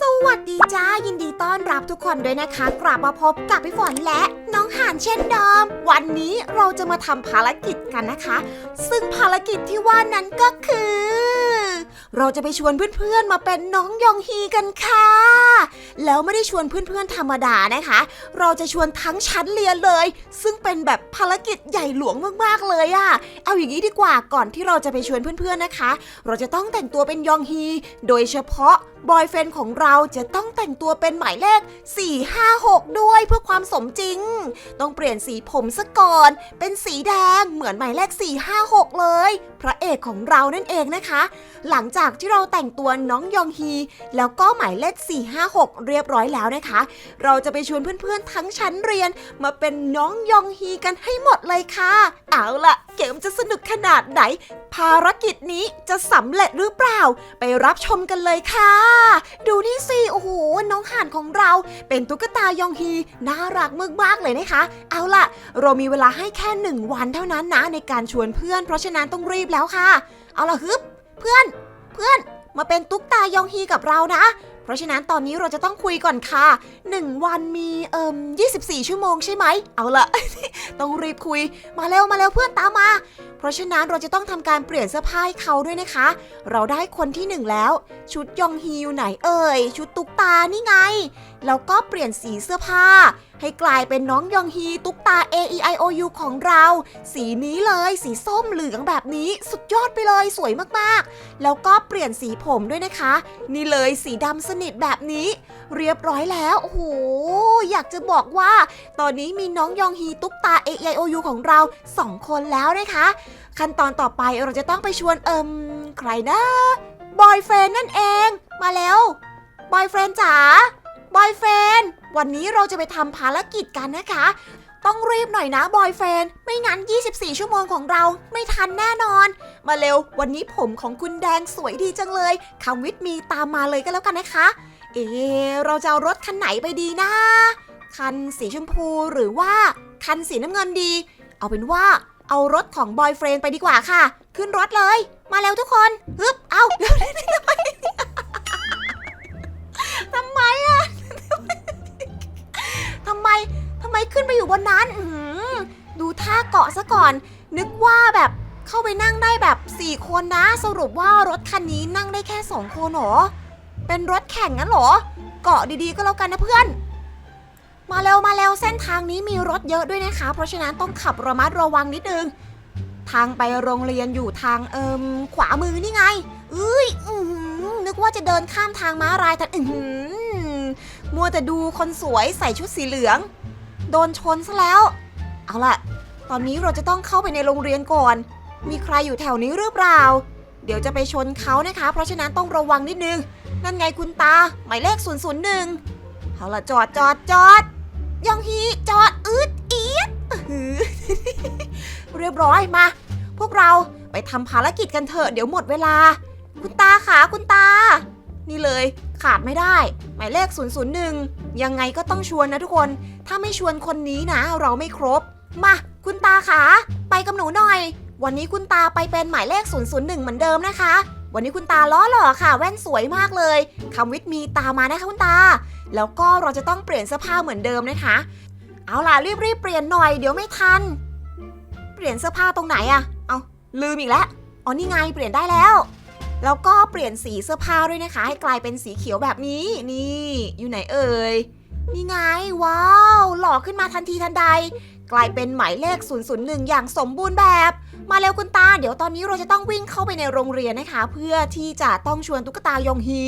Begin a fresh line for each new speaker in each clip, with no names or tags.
สวัสดีจ้ายินดีต้อนรับทุกคนด้วยนะคะ กลับมาพบกับพี่ฝนและน้องห่านเช่นเดิม วันนี้เราจะมาทำภารกิจกันนะคะ ซึ่งภารกิจที่ว่านั้นก็คือ เราจะไปชวนเพื่อนๆมาเป็นน้องยองฮีกันค่ะ แล้วไม่ได้ชวนเพื่อนๆธรรมดานะคะ เราจะชวนทั้งชั้นเรียนเลย ซึ่งเป็นแบบภารกิจใหญ่หลวงมากๆเลยอะเอาอย่างนี้ดีกว่าก่อนที่เราจะไปชวนเพื่อนๆนะคะ เราจะต้องแต่งตัวเป็นยองฮี โดยเฉพาะบอยเฟนของเราจะต้องแต่งตัวเป็นหมายเลข 4 5 6 ด้วยเพื่อความสมจริง ต้องเปลี่ยนสีผมซะก่อน เป็นสีแดงเหมือนหมายเลข 4 5 6 เลย พระ อกของเรานั่นเองนะคะ หลังจากที่เราแต่งตัวน้องยองฮี แล้วก็หมายเลข 4 5 6 เรียบร้อยแล้วนะคะ เราจะไปชวนเพื่อนๆ ทั้งชั้นเรียน มาเป็นน้องยองฮีกันให้หมดเลยค่ะ เอาล่ะเกมจะสนุกขนาดไหน ภารกิจนี้จะสำเร็จหรือเปล่า ไปรับชมกันเลยค่ะ ดูนี่สิโอ้โหน้องห่านของเราเป็นตุ๊กตายองฮีน่ารักมากๆเลยนะคะ เอาล่ะ เรามีเวลาให้แค่หนึ่งวันเท่านั้นนะในการชวนเพื่อน เพราะฉะนั้นต้องรีบแล้วค่ะเอาล่ะฮึบเพื่อนเพื่อนมาเป็นตุ๊กตายองฮีกับเรานะ เพราะฉะนั้นตอนนี้เราจะต้องคุยก่อนค่ะ 1 วันมีเอ่ม24 ชั่วโมงใช่ไหม เอาละ ต้องรีบคุย มาเร็วมาเร็วเพื่อนตามมา เพราะฉะนั้นเราจะต้องทำการเปลี่ยนเสื้อผ้าให้เขาด้วยนะคะ เราได้คนที่หนึ่งแล้ว ชุดยองฮีอยู่ไหนเอ่ย ชุดตุ๊กตานี่ไง แล้วก็เปลี่ยนสีเสื้อผ้า ให้กลายเป็นน้องยองฮีตุ๊กตา A E I O U ของเรา สีนี้เลยสีส้มเหลืองแบบนี้สุดยอดไปเลยสวยมากๆ แล้วก็เปลี่ยนสีผมด้วยนะคะ นี่เลยสีดำสนิทแบบนี้ เรียบร้อยแล้วโอ้โหอยากจะบอกว่า ตอนนี้มีน้องยองฮีตุ๊กตา A E I O U ของเราสองคนแล้วนะคะ ขั้นตอนต่อไปเราจะต้องไปชวนเอิมใครนะบอยเฟรนนั่นเอง มาแล้วบอยเฟรนจ๋า บอยเฟรนวันนี้เราจะไปทำภารกิจกันนะคะ ต้องรีบหน่อยนะบอยเฟรนไม่งั้น 24 ชั่วโมงของเราไม่ทันแน่นอน มาเร็ว วันนี้ผมของคุณแดงสวยดีจังเลยคำวิทย์มีตามมาเลยก็แล้วกันนะคะ เอเราจะเอารถคันไหนไปดีนะ คันสีชมพูหรือว่าคันสีน้ำเงินดี เอาเป็นว่าเอารถของบอยเฟรนไปดีกว่าค่ะ ขึ้นรถเลย มาเร็วทุกคนฮึบเอาทำไมอะ มขึ้นไปอยู่บนนั้นดูท่าเกาะซะก่อน นึกว่าแบบเข้าไปนั่งได้แบบ 4 คนนะ สรุปว่ารถคันนี้นั่งได้แค่ 2 คนหรอ เป็นรถแข่งงั้นหรอ เกาะดีๆก็แล้วกันนะเพื่อน มาเร็วมาเร็วเส้นทางนี้มีรถเยอะด้วยนะคะ เพราะฉะนั้นต้องขับระมัดระวังนิดนึง ทางไปโรงเรียนอยู่ทางเอิมขวามือนี่ไงเอ้ยอนึกว่าจะเดินข้ามทางม้าลายแต่อือหือมัวแต่ดูคนสวยใส่ชุดสีเหลือง โดนชนซะแล้ว เอาล่ะ ตอนนี้เราจะต้องเข้าไปในโรงเรียนก่อน มีใครอยู่แถวนี้หรือเปล่า เดี๋ยวจะไปชนเขานะคะ เพราะฉะนั้นต้องระวังนิดนึง นั่นไงคุณตา หมายเลข 001 เอาล่ะจอดจอดจอดยองฮีจอดอืดอีดเรียบร้อยมา พวกเราไปทำภารกิจกันเถอะเดี๋ยวหมดเวลา คุณตาขาคุณตา นี่เลยขาดไม่ได้ หมายเลข 001 ยังไงก็ต้องชวนนะทุกคน ถ้าไม่ชวนคนนี้นะ เราไม่ครบ มา คุณตาขาไปกับหนูหน่อย วันนี้คุณตาไปเป็นหมายเลข 001 เหมือนเดิมนะคะ วันนี้คุณตาล้อหล่อค่ะ แว่นสวยมากเลยคำวิทย์มีตามมานะคะคุณตา แล้วก็เราจะต้องเปลี่ยนเสื้อผ้าเหมือนเดิมนะคะ เอาล่ะรีบๆเปลี่ยนหน่อยเดี๋ยวไม่ทัน เปลี่ยนเสื้อผ้าตรงไหนอะเอาลืมอีกแล้วอ๋อนี่ไงเปลี่ยนได้แล้ว แล้วก็เปลี่ยนสีเสื้อผ้าด้วยนะคะ ให้กลายเป็นสีเขียวแบบนี้ นี่ อยู่ไหนเอ่ย นี่ไง ว้าว หล่อขึ้นมาทันทีทันใด กลายเป็นหมายเลข 001 อย่างสมบูรณ์แบบ มาเร็วคุณตา เดี๋ยวตอนนี้เราจะต้องวิ่งเข้าไปในโรงเรียนนะคะ เพื่อที่จะต้องชวนตุ๊กตายองฮี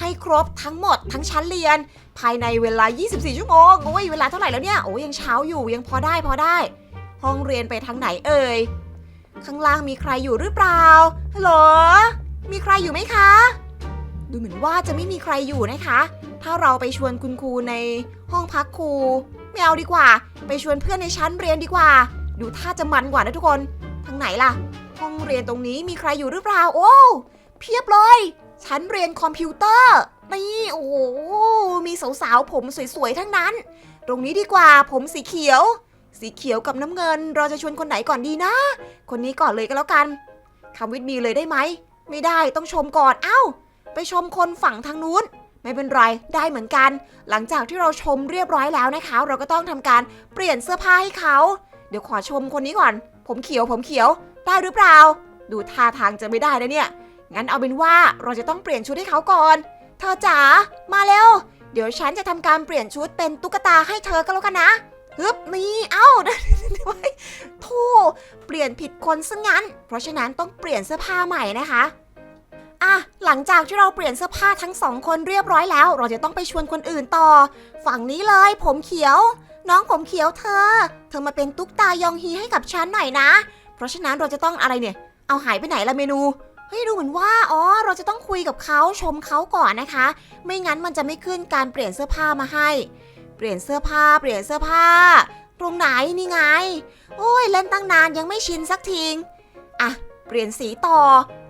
ให้ครบทั้งหมดทั้งชั้นเรียน ภายในเวลา 24 ชั่วโมง โอ้ย เวลาเท่าไหร่แล้วเนี่ย โอ้ยยังเช้าอยู่ยังพอได้พอได้ ห้องเรียนไปทางไหนเอ่ย ข้างล่างมีใครอยู่หรือเปล่าฮัลโหล มีใครอยู่ไหมคะ ดูเหมือนว่าจะไม่มีใครอยู่นะคะ ถ้าเราไปชวนคุณครูในห้องพักครูไม่เอาดีกว่า ไปชวนเพื่อนในชั้นเรียนดีกว่า ดูท่าจะมันกว่านะทุกคน ทางไหนล่ะ ห้องเรียนตรงนี้มีใครอยู่หรือเปล่า โอ้เพียบเลย ชั้นเรียนคอมพิวเตอร์ นี่โอ้โหมีสาวๆผมสวยๆทั้งนั้น ตรงนี้ดีกว่าผมสีเขียว สีเขียวกับน้ำเงิน เราจะชวนคนไหนก่อนดีนะ คนนี้ก่อนเลยก็แล้วกันคำวิทย์มีเลยได้ไหม ไม่ได้ต้องชมก่อนเอ้า ไปชมคนฝั่งทางนู้น ไม่เป็นไรได้เหมือนกัน หลังจากที่เราชมเรียบร้อยแล้วนะคะ เราก็ต้องทำการเปลี่ยนเสื้อผ้าให้เขา เดี๋ยวขอชมคนนี้ก่อน ผมเขียวผมเขียวได้หรือเปล่า ดูท่าทางจะไม่ได้นะเนี่ย งั้นเอาเป็นว่าเราจะต้องเปลี่ยนชุดให้เขาก่อน เธอจ๋ามาเร็ว เดี๋ยวฉันจะทำการเปลี่ยนชุดเป็นตุ๊กตาให้เธอก็แล้วกันนะฮึบนี่เอา้า โธ่เปลี่ยนผิดคนซะงั้น เพราะฉะนั้นต้องเปลี่ยนเสื้อผ้าใหม่นะคะอะหลังจากที่เราเปลี่ยนเสื้อผ้าทั้งสองคนเรียบร้อยแล้ว เราจะต้องไปชวนคนอื่นต่อ ฝั่งนี้เลย ผมเขียว น้องผมเขียวเธอ เธอมาเป็นตุ๊กตายองฮีให้กับฉันหน่อยนะ เพราะฉะนั้นเราจะต้องอะไรเนี่ย เอาหายไปไหนละเมนูเฮ้ยดูเหมือนว่าอ๋อเราจะต้องคุยกับเขาชมเขาก่อนนะคะ ไม่งั้นมันจะไม่ขึ้นการเปลี่ยนเสื้อผ้ามาให้ เปลี่ยนเสื้อผ้า เปลี่ยนเสื้อผ้า ตรงไหนนี่ไง โอ้ยเล่นตั้งนานยังไม่ชินสักทีอะ เปลี่ยนสีต่อ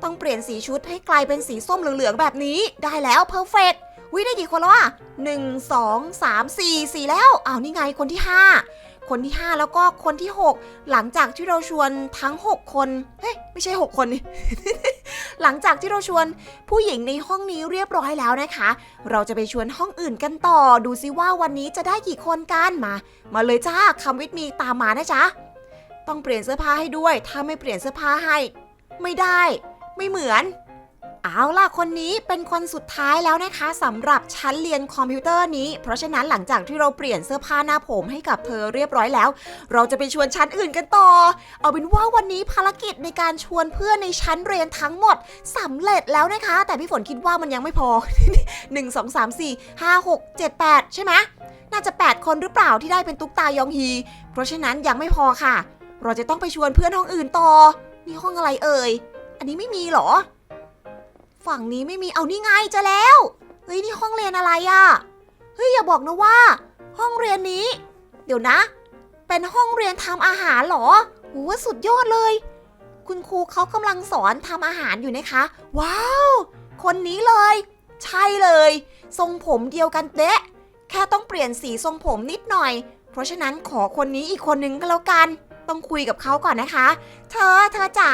ต้องเปลี่ยนสีชุดให้กลายเป็นสีส้มเหลืองๆแบบนี้ ได้แล้วเพอร์เฟกวิได้กี่คนแล้วอะหนึ่งสองสามสี่สี่แล้วอ้าวนี่ไงคนที่ห้าคนที่ห้าแล้วก็คนที่หกหลังจากที่เราชวนทั้งหกคน เฮ้ย ไม่ใช่หกคนนี่ หลังจากที่เราชวนผู้หญิงในห้องนี้เรียบร้อยแล้วนะคะ เราจะไปชวนห้องอื่นกันต่อ ดูซิว่าวันนี้จะได้กี่คนกันมา มาเลยจ้าคำวิทมีตามมานะจ๊ะต้องเปลี่ยนเสื้อผ้าให้ด้วย ถ้าไม่เปลี่ยนเสื้อผ้าให้ ไม่ได้ ไม่เหมือน เอาล่ะคนนี้เป็นคนสุดท้ายแล้วนะคะสำหรับชั้นเรียนคอมพิวเตอร์นี้ เพราะฉะนั้นหลังจากที่เราเปลี่ยนเสื้อผ้าหน้าผมให้กับเธอเรียบร้อยแล้ว เราจะไปชวนชั้นอื่นกันต่อ เอาเป็นว่าวันนี้ภารกิจในการชวนเพื่อนในชั้นเรียนทั้งหมดสำเร็จแล้วนะคะ แต่พี่ฝนคิดว่ามันยังไม่พอ 1 2 3 4 5 6 7 8 ใช่ไหมน่าจะ 8 คนหรือเปล่าที่ได้เป็นตุ๊กตายองฮี เพราะฉะนั้นยังไม่พอค่ะ เราจะต้องไปชวนเพื่อนห้องอื่นต่อนี่ห้องอะไรเอ่ย อันนี้ไม่มีหรอ ฝั่งนี้ไม่มีเอานี่ไงเจอแล้ว เฮ้ยนี่ห้องเรียนอะไรอะเฮ้ยอย่าบอกนะว่า ห้องเรียนนี้ เดี๋ยวนะ เป็นห้องเรียนทำอาหารเหรอโหสุดยอดเลย คุณครูเขากำลังสอนทำอาหารอยู่นะคะ ว้าว คนนี้เลย ใช่เลย ทรงผมเดียวกันเดะแค่ต้องเปลี่ยนสีทรงผมนิดหน่อย เพราะฉะนั้นขอคนนี้อีกคนนึงก็แล้วกัน ต้องคุยกับเขาก่อนนะคะ เธอ เธอจ๋า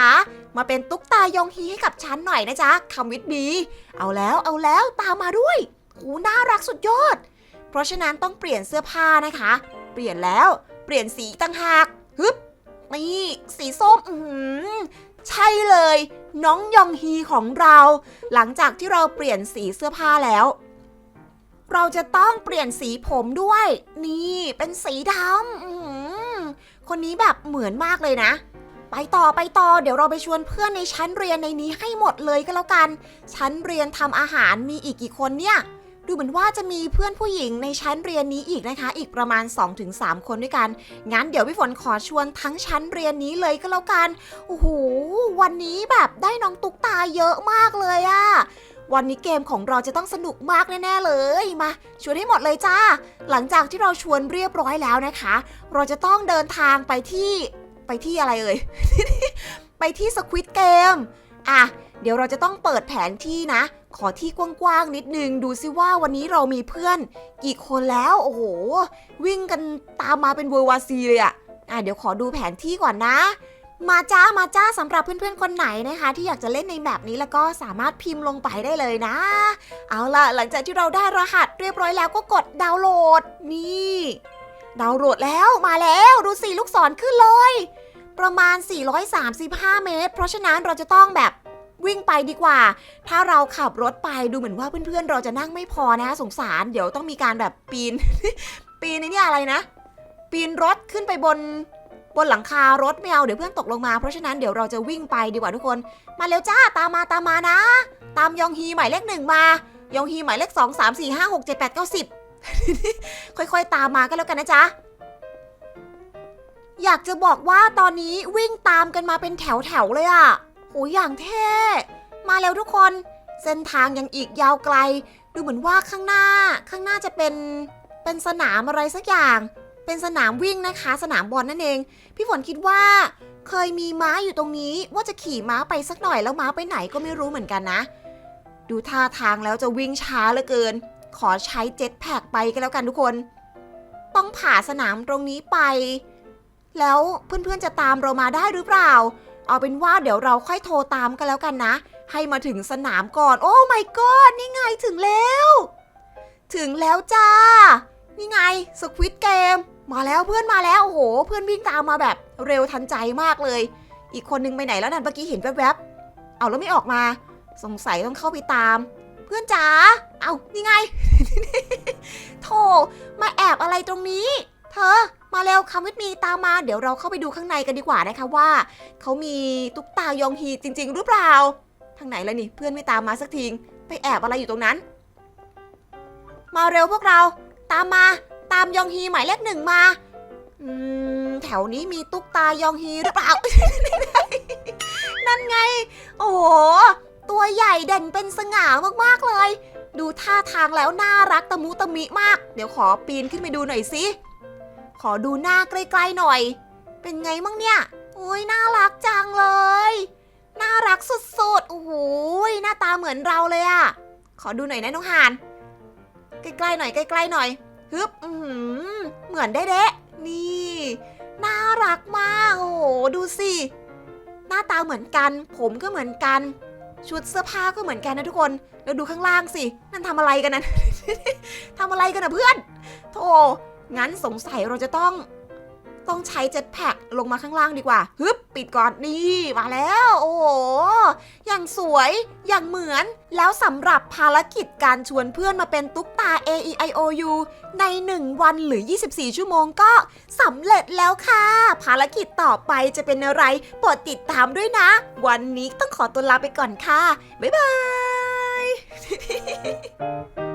มาเป็นตุ๊กตายองฮีให้กับฉันหน่อยนะจ๊ะคำวิทย์ดีเอาแล้วเอาแล้วตามมาด้วยโหน่ารักสุดยอด เพราะฉะนั้นต้องเปลี่ยนเสื้อผ้านะคะ เปลี่ยนแล้ว เปลี่ยนสีต่างหาก ฮึบ นี่ สีส้ม อือหือใช่เลย น้องยองฮีของเรา หลังจากที่เราเปลี่ยนสีเสื้อผ้าแล้ว เราจะต้องเปลี่ยนสีผมด้วย นี่ เป็นสีดำ คนนี้แบบเหมือนมากเลยนะ ไปต่อไปต่อ เดี๋ยวเราไปชวนเพื่อนในชั้นเรียนในนี้ให้หมดเลยก็แล้วกัน ชั้นเรียนทำอาหารมีอีกกี่คนเนี่ย ดูเหมือนว่าจะมีเพื่อนผู้หญิงในชั้นเรียนนี้อีกนะคะ อีกประมาณ 2-3 คนด้วยกัน งั้นเดี๋ยวพี่ฝนขอชวนทั้งชั้นเรียนนี้เลยก็แล้วกัน โอ้โห วันนี้แบบได้น้องตุ๊กตาเยอะมากเลยอะ วันนี้เกมของเราจะต้องสนุกมากแน่ๆเลย มาชวนให้หมดเลยจ้า หลังจากที่เราชวนเรียบร้อยแล้วนะคะ เราจะต้องเดินทางไปที่ไปที่อะไรเอ่ย ไปที่สควิตเกมอะเดี๋ยวเราจะต้องเปิดแผนที่นะ ขอที่กว้างๆนิดนึง ดูซิว่าวันนี้เรามีเพื่อน กี่คนแล้ว โอ้โห วิ่งกันตามมาเป็นเวอร์วาซีเลยอะอะเดี๋ยวขอดูแผนที่ก่อนนะ มาจ้ามาจ้าสำหรับเพื่อนๆคนไหนนะคะ ที่อยากจะเล่นในแบบนี้แล้วก็สามารถพิมพ์ลงไปได้เลยนะ เอาล่ะ หลังจากที่เราได้รหัสเรียบร้อยแล้วก็กดดาวน์โหลด นี่ดาวน์โหลดแล้วมาแล้วดูสิลูกศรขึ้นเลย ประมาณ 435 เมตร เพราะฉะนั้นเราจะต้องแบบวิ่งไปดีกว่า ถ้าเราขับรถไปดูเหมือนว่าเพื่อนๆ เราจะนั่งไม่พอนะสงสารเดี๋ยวต้องมีการแบบปีน ปีนในนี่อะไรนะ ปีนรถขึ้นไปบน บนหลังคารถไม่เอาเดี๋ยวเพื่อนตกลงมา เพราะฉะนั้นเดี๋ยวเราจะวิ่งไปดีกว่าทุกคน มาเร็วจ้าตามมาตามมานะ ตามยองฮีหมายเลขหนึ่งมายองฮีหมายเลขสองสามสี่ห้าหกเจ็ดแปดเก้าสิบค่อยๆ ตามมาก็แล้วกันนะจ๊ะอยากจะบอกว่าตอนนี้วิ่งตามกันมาเป็นแถวๆเลยอะโหอย่างเท่ มาแล้วทุกคน เส้นทางยังอีกยาวไกล ดูเหมือนว่าข้างหน้า ข้างหน้าจะเป็น เป็นสนามอะไรสักอย่าง เป็นสนามวิ่งนะคะ สนามบอลนั่นเอง พี่ฝนคิดว่า เคยมีม้าอยู่ตรงนี้ ว่าจะขี่ม้าไปสักหน่อยแล้วม้าไปไหนก็ไม่รู้เหมือนกันนะ ดูท่าทางแล้วจะวิ่งช้าเหลือเกิน ขอใช้เจ็ตแพกไปก็แล้วกันทุกคน ต้องผ่าสนามตรงนี้ไป แล้วเพื่อนๆจะตามเรามาได้หรือเปล่า เอาเป็นว่าเดี๋ยวเราค่อยโทรตามกันแล้วกันนะ ให้มาถึงสนามก่อน โอ้ my god นี่ไงถึงแล้ว ถึงแล้วจ้า นี่ไงสควิตเกม มาแล้วเพื่อนมาแล้วโอ้โห เพื่อนวิ่งตามมาแบบเร็วทันใจมากเลย อีกคนนึงไปไหนแล้วนั่นเมื่อกี้เห็นแวบๆเอาแล้วไม่ออกมา สงสัยต้องเข้าไปตาม เพื่อนจ๋าเอานี่ไงโธ่มาแอบอะไรตรงนี้ เธอ มาเร็วคำวิทมีตามมา เดี๋ยวเราเข้าไปดูข้างในกันดีกว่านะคะว่าเขามีตุ๊กตายองฮีจริง ๆ หรือเปล่า ทางไหนแล้วนี่เพื่อนไม่ตามมาสักทีไปแอบอะไรอยู่ตรงนั้น มาเร็วพวกเรา ตามมา ตามยองฮีหมายเลขหนึ่งมาอืมแถวนี้มีตุ๊กตายองฮีหรือเปล่า นั่นไง โอ้โห ตัวใหญ่เด่นเป็นสง่ามากๆเลย ดูท่าทางแล้วน่ารักตะมุตะมิมาก เดี๋ยวขอปีนขึ้นไปดูหน่อยสิ ขอดูหน้าใกล้ๆหน่อย เป็นไงมั่งเนี่ย โอ้ยน่ารักจังเลย น่ารักสุดๆ โอ้โห หน้าตาเหมือนเราเลยอะขอดูหน่อยนะน้องหาน ใกล้ๆหน่อยใกล้ๆหน่อย ฮึบอืเหมือนได้เดะนี่ น่ารักมากโอ้โหดูสิ หน้าตาเหมือนกัน ผมก็เหมือนกัน ชุดเสื้อผ้าก็เหมือนกันนะทุกคน แล้วดูข้างล่างสิ นั่นทำอะไรกันนะ ทำอะไรกันนะเพื่อน โธ่งั้นสงสัยเราจะต้อง ต้องใช้เจ็ตแพ็กลงมาข้างล่างดีกว่าฮึบปิดก่อนนี่มาแล้ว โอ้โหอย่างสวยอย่างเหมือน แล้วสำหรับภารกิจการชวนเพื่อนมาเป็นตุ๊กตา A E I O U ใน 1 วันหรือ 24 ชั่วโมงก็สำเร็จแล้วค่ะ ภารกิจต่อไปจะเป็นอะไรโปรดติดตามด้วยนะ วันนี้ต้องขอตัวลาไปก่อนค่ะ บ๊ายบาย